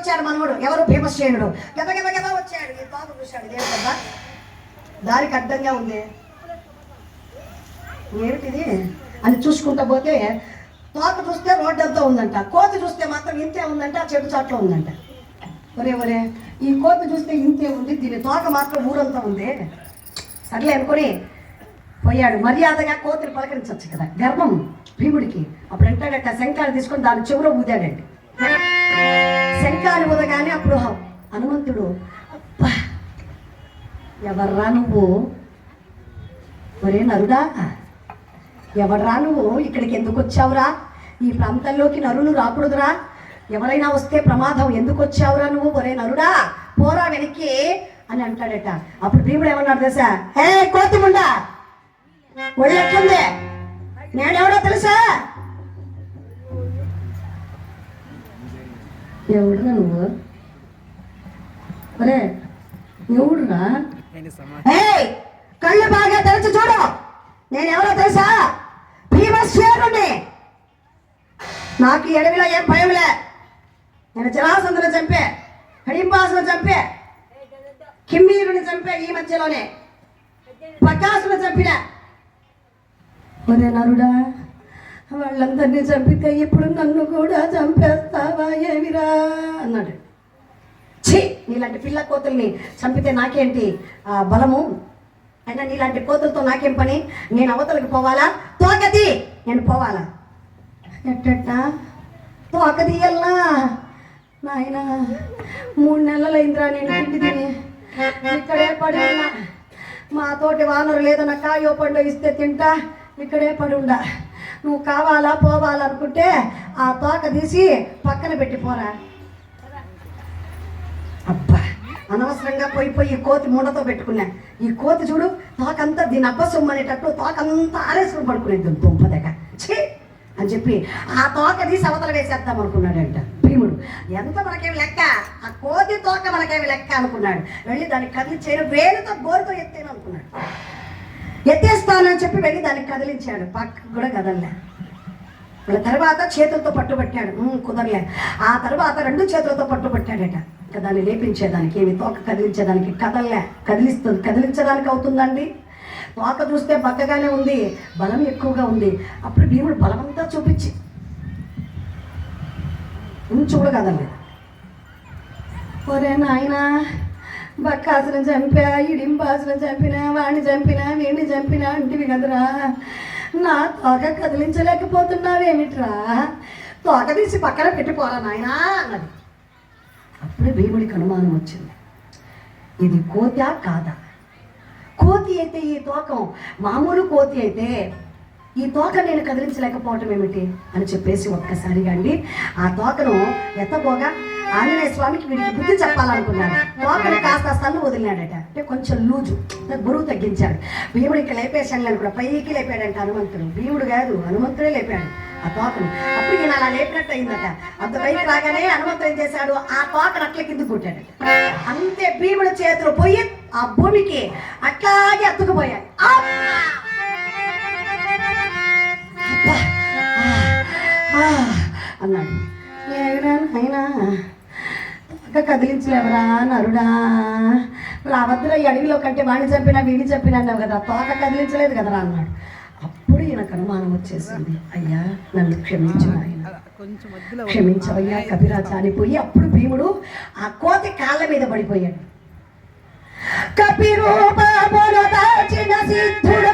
వచ్చాడు మనవడు. ఎవరు? భీమసేనుడు గబ గబ గబ వచ్చాడు. ఈ తోక చూశాడు. ఇదేం కదా దారికి అడ్డంగా ఉంది. ఏమిటిది? అని చూసుకుంటా పోతే తోక చూస్తే రోడ్డు ఉందంట. కోతి చూస్తే మాత్రం ఇంతే ఉందంట చెడు చెట్టు చాట్లో ఉందంట. ఒరే ఒరే ఈ కోతి చూస్తే ఇంతే ఉంది. దీని తోక మాత్రం ఊరంతా ఉంది. సర్లే అనుకొని పోయాడు. మర్యాదగా కోతిని పలకరించవచ్చు కదా. గర్వం భీముడికి. అప్పుడు అంటాడట శంకాలు తీసుకొని దాని చెవులో ఊదాడండి. శంఖాన్ని ఊదగానే అప్పుడు హనుమంతుడు అబ్బా ఎవర్రా నువ్వు? ఒరే నరుడా ఎవర్రా నువ్వు? ఇక్కడికి ఎందుకు వచ్చావురా? ఈ ప్రాంతంలోకి నరులు రాకూడదురా. ఎవరైనా వస్తే ప్రమాదం ఎందుకు వచ్చావురా నువ్వు? ఒరే నరుడా పోరా వెనక్కి అని అంటాడట. అప్పుడు భీముడు ఏమన్నాడు తెలుసా? హే కోతిముండా ఒళ్ళు ఎట్లుంది నేనెవడో తెలుసా? ఎవడురా నువ్వు ఒరే ఎవడురా కళ్ళు బాగా తెరచి చూడు. నేను ఎవరో తెలుసా? భీమశ్వరుణ్ణి నాకు ఈ అడవిలో ఏం భయంలే నేను జలాసందుని చంపే హడింబాసును చంపే కిమ్మీరుని చంపే ఈ మధ్యలోనే. ప్రకాశుని చంపిన. ఒరే నరుడా వాళ్ళందరినీ చంపితే ఇప్పుడు నన్ను కూడా చంపేస్తావా ఏమిరా? అన్నాడు. ఛీ నీలాంటి పిల్ల కోతుల్ని చంపితే నాకేంటి ఆ, బలము? అయినా నీలాంటి కోతులతో నాకేం పని? నేను అవతలకి పోవాలా? తోకది! నేను పోవాలా? ఎట్టట్టా తోకది ఎల్లా? నాయన మూడు నెలలైందిరా నేను తిండి ఇక్కడే పడి మా తోటి వానరు లేదన్న కాయో పండు ఇస్తే తింటా. ఇక్కడే పడి ఉండా నువ్వు కావాలా పోవాలనుకుంటే ఆ తోక తీసి పక్కన పెట్టి పోరా. అబ్బా అనవసరంగా పోయి పోయి ఈ కోతి మూడతో పెట్టుకున్నా. ఈ కోతి చూడు తోకంతా దీని అబ్బసొమ్ము అనేటట్టు తోకంతా ఆరేసుకుని పడుకునేది దుంప దగ్గ. ఛీ! అని చెప్పి ఆ తోక తీసి అవతల వేసేద్దాం అనుకున్నాడంట భీముడు. ఎంత మనకేమి లెక్క? ఆ కోతి తోక మనకేమి లెక్క అనుకున్నాడు. వెళ్ళి దాన్ని కదిలించేను వేలుతో గోరుతో ఎత్తేను అనుకున్నాడు ఎత్తేస్తానని చెప్పి వెళ్ళి దాన్ని కదిలించాడు. పక్కకు కూడా కదలలే. వాళ్ళ తర్వాత చేతులతో పట్టుబట్టాడు. కుదరలే. ఆ తర్వాత రెండు చేతులతో పట్టుబట్టాడట. ఇంకా దాన్ని లేపించేదానికి ఏమి? తోక కదిలించేదానికి కదలలే. కదిలిస్తుంది కదిలించడానికి అవుతుందండి? తోక చూస్తే పక్కగానే ఉంది. బలం ఎక్కువగా ఉంది. అప్పుడు భీముడు బలమంతా చూపించి ఉంచు కూడా కదలలేదు. ఒరే నాయనా బక్కాసులను చంపా ఇడింబాసులను చంపినా వాడిని చంపినా వీడిని చంపినా అంటివి కదరా. నా తోక కదిలించలేకపోతున్నావేమిట్రా? తోక తీసి పక్కన పెట్టిపోరా నాయనా అన్నది. అప్పుడే భీముడికి అనుమానం వచ్చింది. ఇది కోతా కాదా? కోతి అయితే ఈ తోకం మామూలు కోతి అయితే ఈ తోక నేను కదిలించలేకపోవటం ఏమిటి? అని చెప్పేసి ఒక్కసారిగా అండి ఆ తోకను ఎత్తబోగా ఆంజనేయ స్వామికి వీడికి బుద్ధి చెప్పాలనుకున్నాడు. లోపల కాస్త సన్ను వదిలినాడట. అంటే కొంచెం లూజు. బరువు తగ్గించాడు. భీముడు ఇక్కడ లేపేశాను కూడా పైకి లేపాడంట హనుమంతుడు. భీముడు కాదు హనుమంతుడే లేపాడు ఆ తోకను. అప్పుడు ఈయన అలా లేపినట్టు అయిందట. అంత పైకి రాగానే హనుమంతుడు ఏం చేశాడు? ఆ తోకను అట్ల కింద కొట్టాడట. అంతే భీముడు చేతులు పోయి ఆ భూమికి అట్లాగే అత్తుకుపోయాడు ఆ! అన్నాడు. అయినా ఇంకా కదిలించలేవరా నరుడా రావద్దురా ఈ అడవిలో కంటే వాడిని చంపినా వీడిని చంపినా అన్నావు కదా తోక కదిలించలేదు కదరా అన్నాడు. అప్పుడు ఈయనకు అనుమానం వచ్చేసింది. అయ్యా నన్ను క్షమించు ఆయన కొంచెం మధ్యలో క్షమించవయ్యా అప్పుడు భీముడు ఆ కోతి కాళ్ళ మీద పడిపోయాడు. కపిరూపమును దాచిన సిద్ధుడు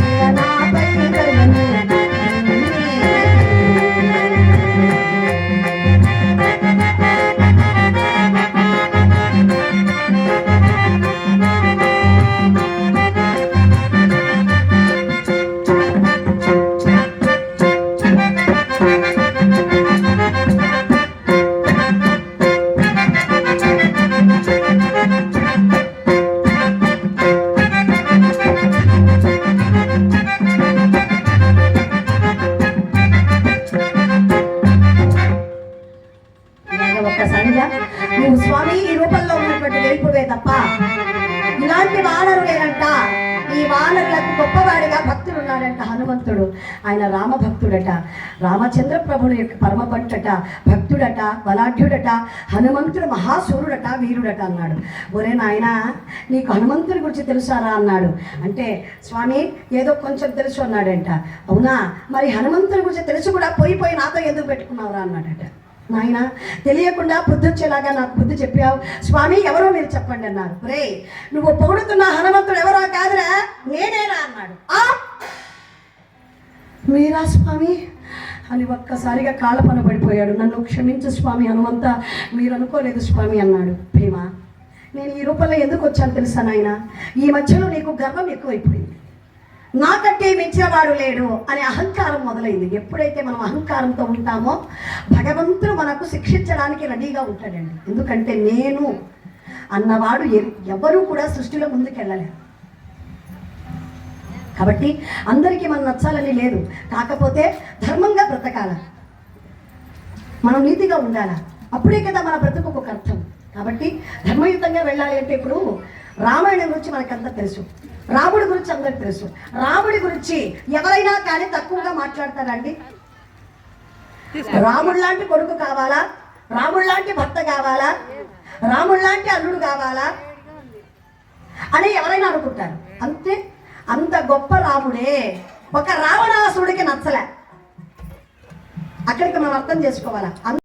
Bye. Bye. స్వామి ఈ రూపంలో ఉన్నటువంటి వెలుపువే తప్ప ఇలాంటి వానరు లేనంట ఈ వానరులకు గొప్పవాడిగా భక్తుడు ఉన్నాడంట హనుమంతుడు. ఆయన రామభక్తుడట రామచంద్ర ప్రభుని యొక్క పరమ భట్టట భక్తుడట బలాఢ్యుడట హనుమంతుడు మహాసూరుడట వీరుడట అన్నాడు. ఒరే నాయన నీకు హనుమంతుడి గురించి తెలుసారా అన్నాడు. అంటే స్వామి ఏదో కొంచెం తెలుసు అన్నాడంట. అవునా? మరి హనుమంతుడి గురించి తెలుసు కూడా పోయిపోయి నాతో ఎందుకు పెట్టుకున్నావురా అన్నాడట. నాయన తెలియకుండా బుద్ధి వచ్చేలాగా నాకు బుద్ధి చెప్పావు. స్వామి ఎవరో మీరు చెప్పండి అన్నారు. రే నువ్వు పొగుడుతున్న హనుమంతుడు ఎవరో కాదురా? నేనేరా అన్నాడు. ఆ? మీరా స్వామి? అని ఒక్కసారిగా కాళ్ళ పన పడిపోయాడు. నన్ను క్షమించు స్వామి హనుమంత. మీరు అనుకోలేదు స్వామి అన్నాడు ప్రేమ నేను ఈ రూపంలో ఎందుకు వచ్చాను తెలుసా నాయన? ఈ మధ్యలో నీకు గర్వం ఎక్కువైపోయింది. నాకంటే మించినవాడు లేడు అనే అహంకారం మొదలైంది. ఎప్పుడైతే మనం అహంకారంతో ఉంటామో భగవంతుడు మనకు శిక్షించడానికి రెడీగా ఉంటాడండి. ఎందుకంటే నేను అన్నవాడు ఎ- ఎవరూ కూడా సృష్టిలో ముందుకెళ్ళలేరు కాబట్టి అందరికీ మనం నచ్చాలని లేదు. కాకపోతే ధర్మంగా బ్రతకాల? మనం నీతిగా ఉండాలా? అప్పుడే కదా మన బ్రతుకు ఒక అర్థం. కాబట్టి ధర్మయుతంగా వెళ్ళాలి అంటే ఇప్పుడు రామాయణం గురించి మనకంతా తెలుసు. రాముడి గురించి అందరికి తెలుసు. రాముడి గురించి ఎవరైనా కానీ తక్కువగా మాట్లాడతారండి. రాముడు లాంటి కొడుకు కావాలా? రాముడు లాంటి భర్త కావాలా? రాముడు లాంటి అల్లుడు కావాలా? అని ఎవరైనా అనుకుంటారు. అంతే. అంత గొప్ప రాముడే. ఒక రావణాసుడికి నచ్చలే. అక్కడికి మనం అర్థం చేసుకోవాలా?